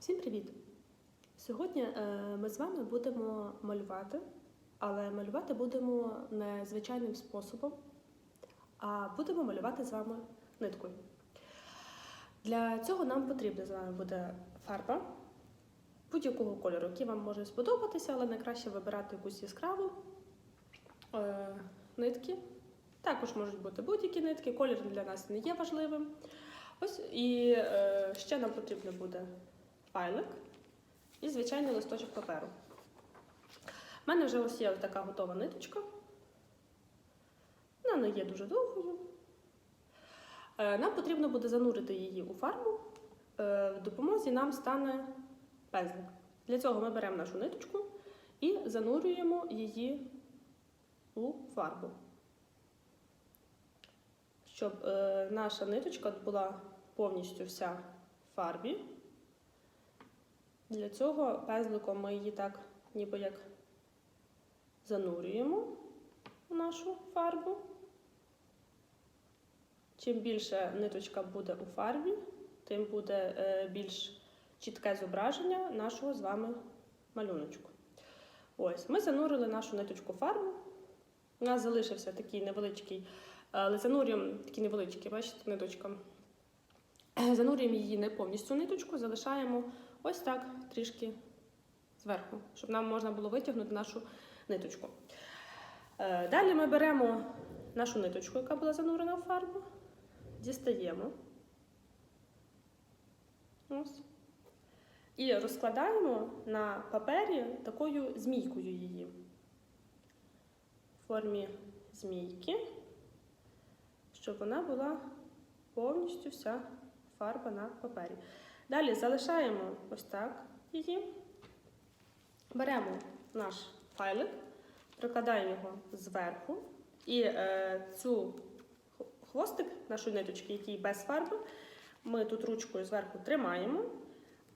Всім привіт! Сьогодні е, ми з вами будемо малювати, але малювати будемо не звичайним способом, а будемо малювати з вами ниткою. Для цього нам потрібна з вами буде фарба будь-якого кольору, який вам може сподобатися, але найкраще вибирати якусь яскраву е, нитки. Також можуть бути будь-які нитки, колір для нас не є важливим. Ось і е, ще нам потрібно буде файлик і звичайний листочок паперу. У мене вже ось є ось така готова ниточка. Вона не є дуже довгою. Е, нам потрібно буде занурити її у фарбу. Е, в допомозі нам стане пензлик. Для цього ми беремо нашу ниточку і занурюємо її у фарбу. Щоб е, наша ниточка була повністю вся в фарбі. Для цього пензликом ми її так ніби як занурюємо у нашу фарбу. Чим більше ниточка буде у фарбі, тим буде е, більш чітке зображення нашого з вами малюночку. Ось, ми занурили нашу ниточку фарбу. У нас залишився такий невеличкий, але занурюємо такий невеличкий, бачите, ниточка. Занурюємо її не повністю ниточку, залишаємо ось так трішки зверху, щоб нам можна було витягнути нашу ниточку. Е, Далі ми беремо нашу ниточку, яка була занурена в фарбу, дістаємо. Ось. І розкладаємо на папері такою змійкою її. В формі змійки, щоб вона була повністю вся фарба на папері. Далі залишаємо ось так її. Беремо наш файлик, прикладаємо його зверху і е, цю хвостик нашої ниточки, який без фарби, ми тут ручкою зверху тримаємо,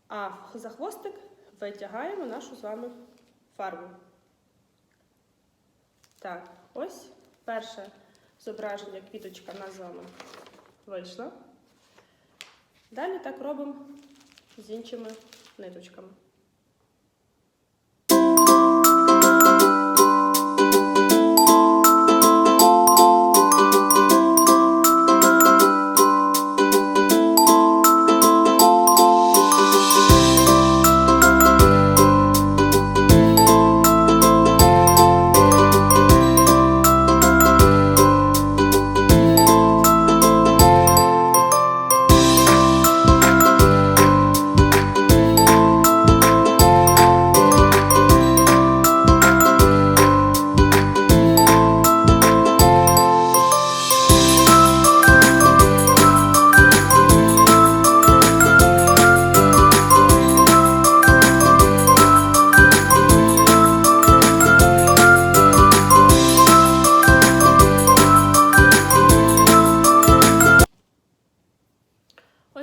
а за хвостик витягаємо нашу з вами фарбу. Так, ось перше зображення квіточка в нас з вийшла. Далі так робимо з іншими ниточками.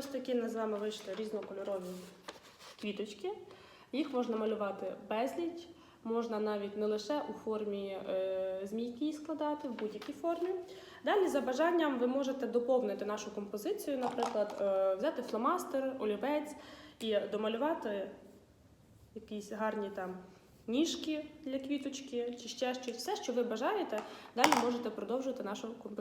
Ось такі на з вами вийшли різнокольорові квіточки. Їх можна малювати безліч, можна навіть не лише у формі е, змійки складати, в будь-якій формі. Далі, за бажанням, ви можете доповнити нашу композицію, наприклад, е, взяти фломастер, олівець і домалювати якісь гарні там ніжки для квіточки чи ще щось. Все, що ви бажаєте, далі можете продовжувати нашу композицію.